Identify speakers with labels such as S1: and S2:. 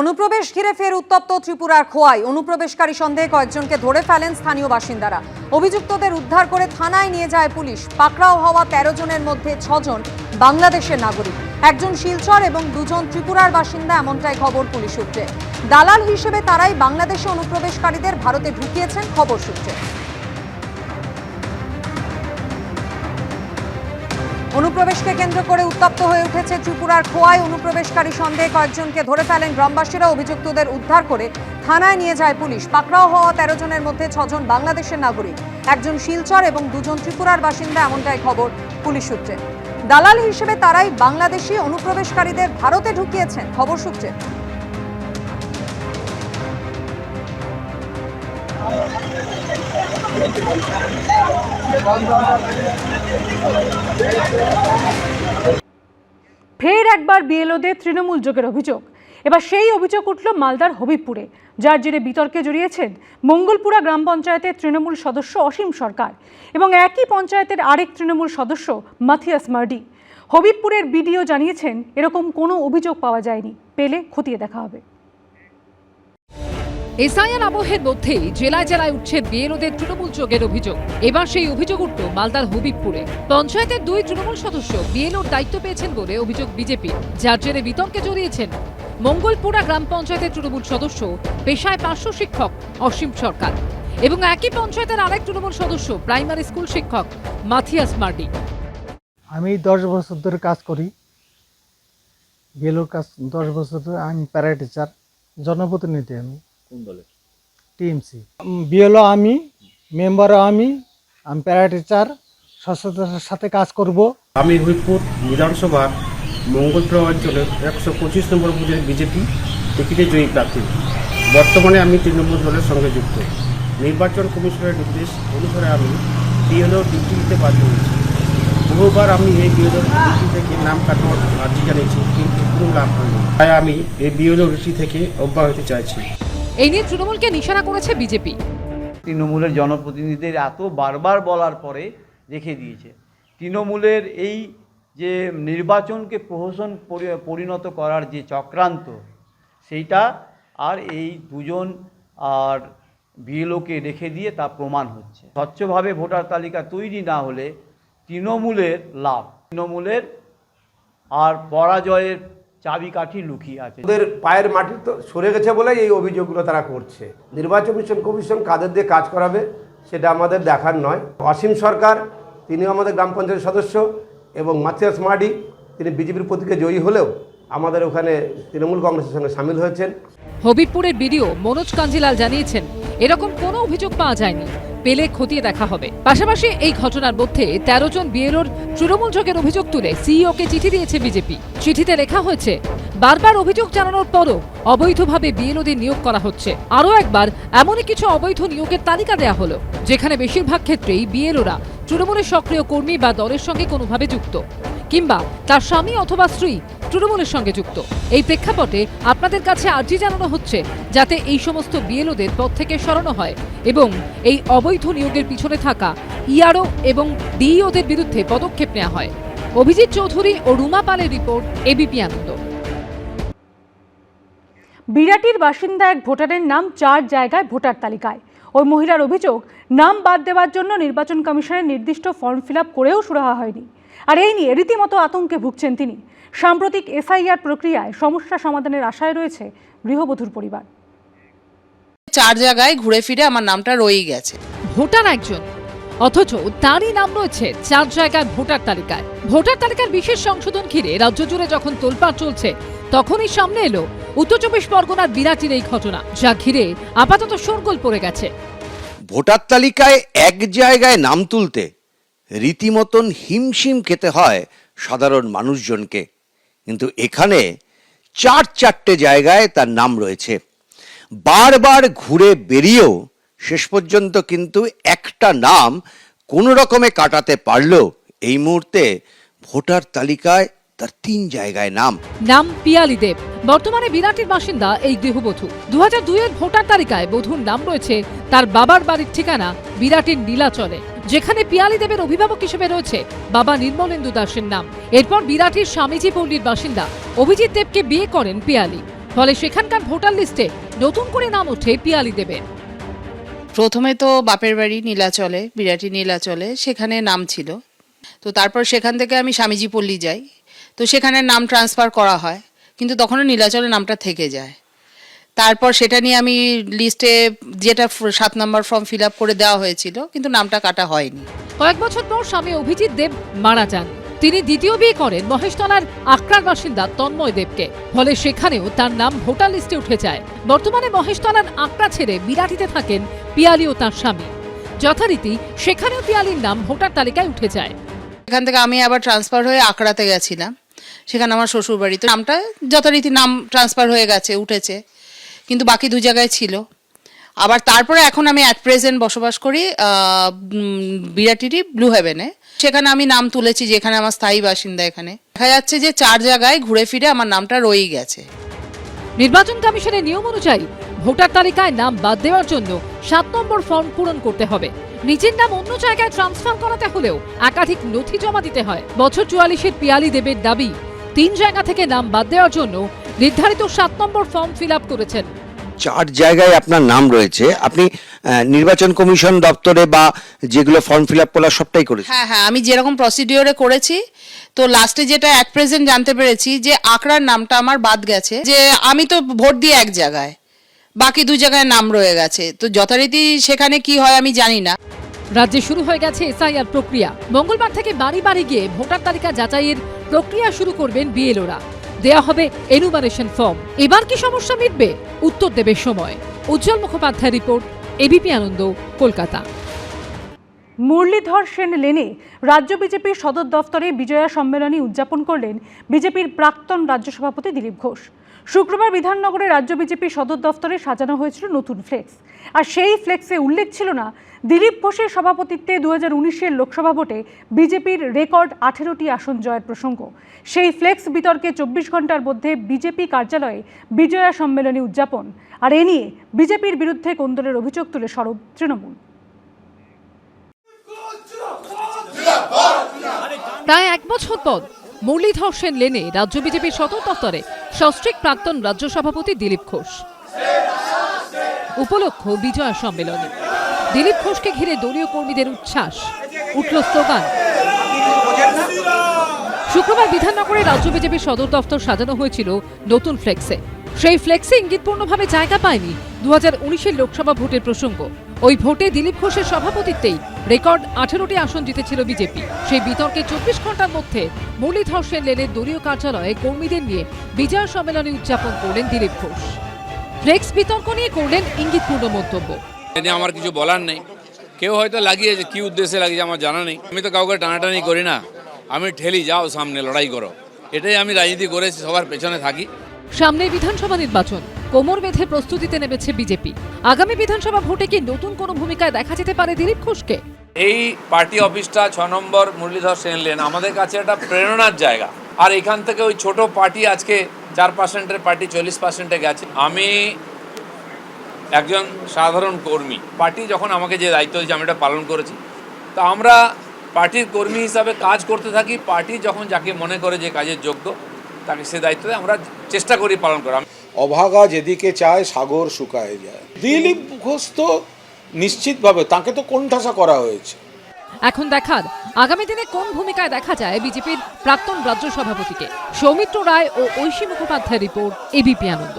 S1: অনুপ্রবেশ ঘিরে ফের উত্তপ্ত ত্রিপুরার খোয়াই। অনুপ্রবেশকারী সন্দেহে কয়েকজনকে ধরে ফেলেন স্থানীয় বাসিন্দারা। অভিযুক্তদের উদ্ধার করে থানায় নিয়ে যায় পুলিশ। পাকড়াও হওয়া তেরো জনের মধ্যে ছজন বাংলাদেশের নাগরিক। একজন শিলচর এবং দুজন ত্রিপুরার বাসিন্দা, এমনটাই খবর পুলিশ সূত্রে। দালাল হিসেবে তারাই বাংলাদেশে অনুপ্রবেশকারীদের ভারতে ঢুকিয়েছেন খবর সূত্রে। অনুপ্রবেশকে কেন্দ্র করে উত্তপ্ত হয়ে উঠেছে ত্রিপুরার খোয়াই। অনুপ্রবেশকারী সন্দেহে কয়েকজনকে ধরে ফেলেন গ্রামবাসীরা। অভিযুক্তদের উদ্ধার করে থানায় নিয়ে যায় পুলিশ। পাকড়াও হওয়া তেরো জনের মধ্যে ছজন বাংলাদেশের নাগরিক। একজন শিলচর এবং দুজন ত্রিপুরার বাসিন্দা, এমনটাই খবর পুলিশ সূত্রে। দালাল হিসেবে তারাই বাংলাদেশি অনুপ্রবেশকারীদের ভারতে ঢুকিয়েছেন, খবর সূত্রে।
S2: ফের একবার বিএলওদের তৃণমূল যোগের অভিযোগ। এবার সেই অভিযোগ উঠল মালদার হবিবপুরে, যার জেরে বিতর্কে জড়িয়েছেন মঙ্গলপুরা গ্রাম পঞ্চায়েতের তৃণমূল সদস্য অসীম সরকার এবং একই পঞ্চায়েতের আরেক তৃণমূল সদস্য মাথিয়াস মার্ডি। হবিবপুরের বিডিও জানিয়েছেন, এরকম কোনো অভিযোগ পাওয়া যায়নি, পেলে খতিয়ে দেখা হবে।
S3: এসআইআর আবহের মধ্যেই জেলায় জেলায় উঠছে বিএলওদের তৃণমূল যোগের অভিযোগ। এবার সেই অভিযোগ উঠল মালদার হবিবপুরে। পঞ্চায়েতের দুই তৃণমূল সদস্য বিএলওর দায়িত্ব পেয়েছেন বলে অভিযোগ বিজেপি। যার জেরে বিতর্কে জড়িয়েছেন মঙ্গলপুরা গ্রাম পঞ্চায়েতের তৃণমূল সদস্য, পেশায় পার্শ্ব শিক্ষক অসীম সরকার। এবং একই পঞ্চায়েতের আরেক তৃণমূল সদস্য, প্রাইমারি স্কুল শিক্ষক মাথিয়াস মার্ডি।
S4: আমি দশ বছর ধরে কাজ করি। গেলোর কাজ দশ বছর ধরে, আমি প্যারা টিচার জনপ্রতিনিধি আমি।
S5: কোন দলের
S4: টিএমসি। বিএলও আমি মেম্বারও আমি আমি প্যারা টিচার সচেতনতার সাথে কাজ করব।
S6: আমি হরিপুর বিধানসভার মঙ্গলপুর অঞ্চলের একশো পঁচিশ নম্বর বুথের বিজেপি টিকিটে জয়ী প্রার্থী। বর্তমানে আমি তৃণমূল দলের সঙ্গে যুক্ত। নির্বাচন কমিশনের নির্দেশ অনুসারে আমি বিএলও ডিউটি দিতে বাধ্য হয়েছি। বহুবার আমি এই বিএলও ডিউটি থেকে নাম কাটানোর আর্জি জানিয়েছি কিন্তু কোনো লাভ হয়নি। তাই আমি এই বিএলও ডিউটি থেকে অব্যাহতি চাইছি।
S3: এই নিয়ে তৃণমূলকে নিশানা করেছে বিজেপি।
S7: তৃণমূলের জনপ্রতিনিধিদের এত বারবার বলার পরে রেখে দিয়েছে। তৃণমূলের এই যে নির্বাচনকে প্রহসন পরিণত করার যে চক্রান্ত, সেইটা আর এই দুজন আর বিএলওকে রেখে দিয়ে তা প্রমাণ হচ্ছে। স্বচ্ছভাবে ভোটার তালিকা তৈরি না হলে তৃণমূলের লাভ, তৃণমূলের আর পরাজয়ের চাবিকাঠি লুকিয়ে আছে।
S8: ওদের পায়ের মাটি তো সরে গেছে বলে এই অভিযোগগুলো তারা করছে। নির্বাচন কমিশন কমিশন কাদের দিয়ে কাজ করাবে সেটা আমাদের দেখার নয়। অসীম সরকার তিনিও আমাদের গ্রাম পঞ্চায়েত সদস্য এবং মাথিয়াস মাডি তিনি বিজেপির প্রতীকে জয়ী হলেও আমাদের ওখানে তৃণমূল কংগ্রেসের সঙ্গে সামিল হয়েছেন।
S3: হবিবপুরের বিডিও মনোজ কাঞ্জিলাল জানিয়েছেন এরকম কোনো অভিযোগ পাওয়া যায়নি। পেলে খতিয়ে দেখা হবে। পাশাপাশি এই ঘটনার মধ্যে তেরো জন বিএলওর তৃণমূল যোগের অভিযোগ তুলে সিইওকে চিঠি দিয়েছে বিজেপি। চিঠিতে লেখা হয়েছে, বারবার অভিযোগ জানানোর পরও অবৈধভাবে বিএলওদের নিয়োগ করা হচ্ছে। আরও একবার, এমনই কিছু অবৈধ নিয়োগের তালিকা দেয়া হলো, যেখানে বেশিরভাগ ক্ষেত্রেই বিএলওরা তৃণমূলের সক্রিয় কর্মী বা দলের সঙ্গে কোনোভাবে যুক্ত। কিংবা তার স্বামী অথবা স্ত্রী তৃণমূলের সঙ্গে যুক্ত। এই প্রেক্ষাপটে আপনাদের কাছে আর্জি জানানো হচ্ছে যাতে এই সমস্ত বিএলওদের পদ থেকে সরানো হয় এবং এই অবৈধ নিয়োগের পিছনে থাকা ইআরও এবং ডিইওদের বিরুদ্ধে পদক্ষেপ নেওয়া হয়। অভিজিৎ চৌধুরী ও রুমা পালের রিপোর্ট এবিপি আনন্দ।
S2: বিরাটির বাসিন্দা এক ভোটারের নাম চার জায়গায় ভোটার তালিকায়। ওই মহিলার অভিযোগ, নাম বাদ দেওয়ার জন্য নির্বাচন কমিশনের নির্দিষ্ট ফর্ম ফিল করেও সুরাহা হয়নি। আর এই নিয়ে রীতিমতো আতঙ্কে ভুগছেন তিনি। সাম্প্রতিক এসআইআর প্রক্রিয়ায় সমস্যা সমাধানের আশায় রয়েছে গৃহবধূর পরিবার।
S9: চার জায়গায় ঘুরে ফিরে আমার নামটা রয়েই গেছে।
S3: ভোটার একজন অথচ তারই নাম রয়েছে চার জায়গায় ভোটার তালিকায়। ভোটার তালিকার বিশেষ সংশোধন ঘিরে রাজ্য জুড়ে যখন তোলপাড় চলছে তখনই সামনে এলো উত্তর চব্বিশ পরগনার বিরাটির এই ঘটনা যা ঘিরে আপাতত শোরগোল পড়ে গেছে।
S10: ভোটার তালিকায় এক জায়গায় নাম তুলতে রীতিমতন হিমশিম খেতে হয় সাধারণ মানুষজনকে। কিন্তু এখানে চার চারটে জায়গায় তার নাম রয়েছে। বারবার ঘুরে বেরিয়েও শেষ পর্যন্ত কিন্তু একটা নাম কোনো রকমে কাটাতে পারলেও এই মুহূর্তে ভোটার তালিকায় তার তিন জায়গায় নাম।
S3: নাম পিয়ালি দেব। বর্তমানে বিরাটির বাসিন্দা এই গৃহবধূ দু হাজার দুইয়ের ভোটার তালিকায় বধূর নাম রয়েছে তার বাবার বাড়ির ঠিকানা বিরাটির নীলাচলে। যেখানে পিয়ালি দেবের অভিভাবক হিসেবে রয়েছে বাবা নির্মলেন্দু দাসের নাম। এরপর বিরাটির স্বামীজি পল্লীর বাসিন্দা অভিজিৎ দেবকে বিয়ে করেন পিয়ালি। ফলে সেখানকার ভোটার লিস্টে নতুন করে নাম ওঠে পিয়ালি দেবের।
S9: প্রথমে তো বাপের বাড়ি নীলাচলে, বিরাটি নীলাচলে, সেখানে নাম ছিল। তো তারপর সেখান থেকে আমি স্বামীজি পল্লী যাই। তো সেখানে নাম ট্রান্সফার করা হয়, কিন্তু তখনও নীলাচলে নামটা থেকে যায়। তারপর সেটা নিয়ে আমি লিস্টে যেটা সাত নম্বর ফর্ম ফিল আপ করে দেওয়া হয়েছিল কিন্তু নামটা কাটা হয়নি।
S3: কয়েক বছর পর স্বামী অভিজিৎ দেব মারা যান। তিনি দ্বিতীয় বিয়ে করেন মহেশতলার আকরার বাসিন্দা তন্ময় দেবকে। ফলে সেখানেও তার নাম ভোটার লিস্টে উঠে যায়। বর্তমানে মহেশতলার আকরা ছেড়ে বিরাটিতে থাকেন পিয়ালি ও তার স্বামী। যথারীতি সেখানেও পিয়ালির নাম ভোটার তালিকায় উঠে যায়।
S9: এখান থেকে আমি আবার ট্রান্সফার হয়ে আকড়াতে গেছিলাম। সেখানে আমার শ্বশুর বাড়িতে নামটা যথারীতি নাম ট্রান্সফার হয়ে গেছে উঠেছে। কিন্তু বাকি দু জায়গায় ছিল। আবার তারপরে এখন আমি অ্যাট প্রেজেন্ট বসবাস করি উম, ব্লু হেভেনে সেখানে আমি নাম তুলেছি যেখানে আমার স্থায়ী বাসিন্দা এখানে। দেখা যাচ্ছে যে চার জায়গায় ঘুরে ফিরে আমার নামটা রয়েই গেছে।
S3: নির্বাচন কমিশনের নিয়ম অনুযায়ী ভোটার তালিকায় নাম বাদ দেওয়ার জন্য সাত নম্বর ফর্ম পূরণ করতে হবে। নিজের নাম অন্য জায়গায় ট্রান্সফার করাতে হলেও একাধিক নথি জমা দিতে হয়। বছর চুয়াল্লিশের পিয়ালি দেবের দাবি তিন জায়গা থেকে নাম বাদ দেওয়ার জন্য নির্ধারিত সাত নম্বর ফর্ম ফিল আপ করেছেন।
S10: চার জায়গায় আপনার নাম রয়েছে। আপনি নির্বাচন কমিশন দপ্তরে বা যেগুলো ফর্ম ফিল আপ করা সবটাই করেছেন।
S9: হ্যাঁ হ্যাঁ আমি যেরকম প্রসিডিওরে করেছি তো লাস্টে যেটা অ্যাট প্রেজেন্ট জানতে পেরেছি যে আকরার নামটা আমার বাদ গেছে। যে আমি তো ভোট দিই এক জায়গায় বাকি দু জায়গায় নাম রয়ে গেছে। তো যথারীতি সেখানে কি হয় আমি জানি না।
S3: রাজ্যে শুরু হয়ে গেছে এসআইআর প্রক্রিয়া। মঙ্গলবার থেকে বাড়ি বাড়ি গিয়ে ভোটার তালিকা যাচাইয়ের প্রক্রিয়া শুরু করবেন বিএলওরা। দেয়া হবে এনুমারেশন ফর্ম এবার কি সমস্যা মিটবে? উত্তর দেবে সময়। Ujjwal Mukhopadhyay report ABP Ananda, Kolkata.
S2: Muralidhar Sen লেনে রাজ্য বিজেপির সদর দফতরে বিজয়া সম্মেলনী উদযাপন করলেন বিজেপির প্রাক্তন রাজ্য সভাপতি দিলীপ ঘোষ। শুক্রবার বিধাননগরে রাজ্য বিজেপির সদর দফতরে সাজানো হয়েছিল নতুন ফ্লেক্স। আর সেই ফ্লেক্সে উল্লেখ ছিল না, দিলীপ ঘোষের সভাপতিত্বে দু হাজার লোকসভা ভোটে বিজেপির রেকর্ড আঠেরোটি আসন জয়ের প্রসঙ্গ। সেই ফ্লেক্স বিতর্কে চব্বিশ ঘণ্টার মধ্যে বিজেপি কার্যালয়ে বিজয়া সম্মেলনী উদযাপন। আর এ নিয়ে বিজেপির বিরুদ্ধে কোন্দলের অভিযোগ তুলে সরব তৃণমূল।
S3: প্রায় এক বছর পর মুরলীধর সেন লেনে রাজ্য বিজেপির সদর দফতরে সস্ত্রীক প্রাক্তন রাজ্য সভাপতি দিলীপ ঘোষ। উপলক্ষ বিজয়া সম্মেলনে। দিলীপ ঘোষকে ঘিরে দলীয় কর্মীদের উচ্ছ্বাস। উঠল স্লোগান। শুক্রবার বিধাননগরে রাজ্য বিজেপির সদর দফতর সাজানো হয়েছিল নতুন ফ্লেক্সে। সেই ফ্লেক্সে ইঙ্গিতপূর্ণভাবে জায়গা পায়নি দু হাজার লোকসভা ভোটের প্রসঙ্গ। ওই ভোটে দিলীপ ঘোষের সভাপতিত্বেই রেকর্ড আঠেরোটি আসন জিতেছিল বিজেপি। সেই বিতর্কে চব্বিশ ঘণ্টার মধ্যে মুরলীধর সেন লেনের দলীয় কার্যালয়ে কর্মীদের নিয়ে বিজয় সম্মেলনে উদযাপন করলেন দিলীপ ঘোষ। ফ্লেক্স বিতর্ক নিয়ে করলেন ইঙ্গিতপূর্ণ মন্তব্য।
S5: আমার কিছু বলার নেই। কেউ হয়তো লাগিয়েছে কি উদ্দেশ্যে লাগিয়েছে আমার জানা নেই। আমি তো কাউকে টানাটানি করি না। আমি ঠেলি যাও সামনে লড়াই করো। এটাই আমি রাজনীতি করেছি সবার পেছনে থাকি।
S3: সামনে বিধানসভা নির্বাচন। কোমর বেঁধে প্রস্তুতিতে নেমেছে বিজেপি। আগামী বিধানসভা ভোটে কি নতুন কোনো ভূমিকায় দেখা যেতে পারে দিলীপ ঘোষকে?
S5: এই পার্টি অফিসটা ছ নম্বর মুরলীধর সেন লেন। আমাদের কাছে একটা প্রেরণার জায়গা। আর এখান থেকে ওই ছোট পার্টি আজকে চার পার্সেন্টের পার্টি, চল্লিশ পার্সেন্টে গেছে। আমি একজন সাধারণ কর্মী। পার্টি যখন আমাকে যে দায়িত্ব দিয়েছে, আমি এটা পালন করেছি। তো আমরা পার্টির কর্মী হিসাবে কাজ করতে থাকি। পার্টি যখন যাকে মনে করে যে কাজের যোগ্য, তাকে সে দায়িত্ব দেয় আমরা চেষ্টা করি পালন করা
S11: অভাগা যেদিকে চায়, সাগর শুকায় যায়। দিলীপ ঘোষ তো নিশ্চিতভাবে, তাকে তো কোণঠাসা করা হয়েছে।
S3: এখন দেখার, আগামী দিনে কোন ভূমিকায় দেখা যায় বিজেপির প্রাক্তন রাজ্য সভাপতিকে? সৌমিত্র রায় ও ঐশী মুখোপাধ্যায় রিপোর্ট, এবিপি আনন্দ।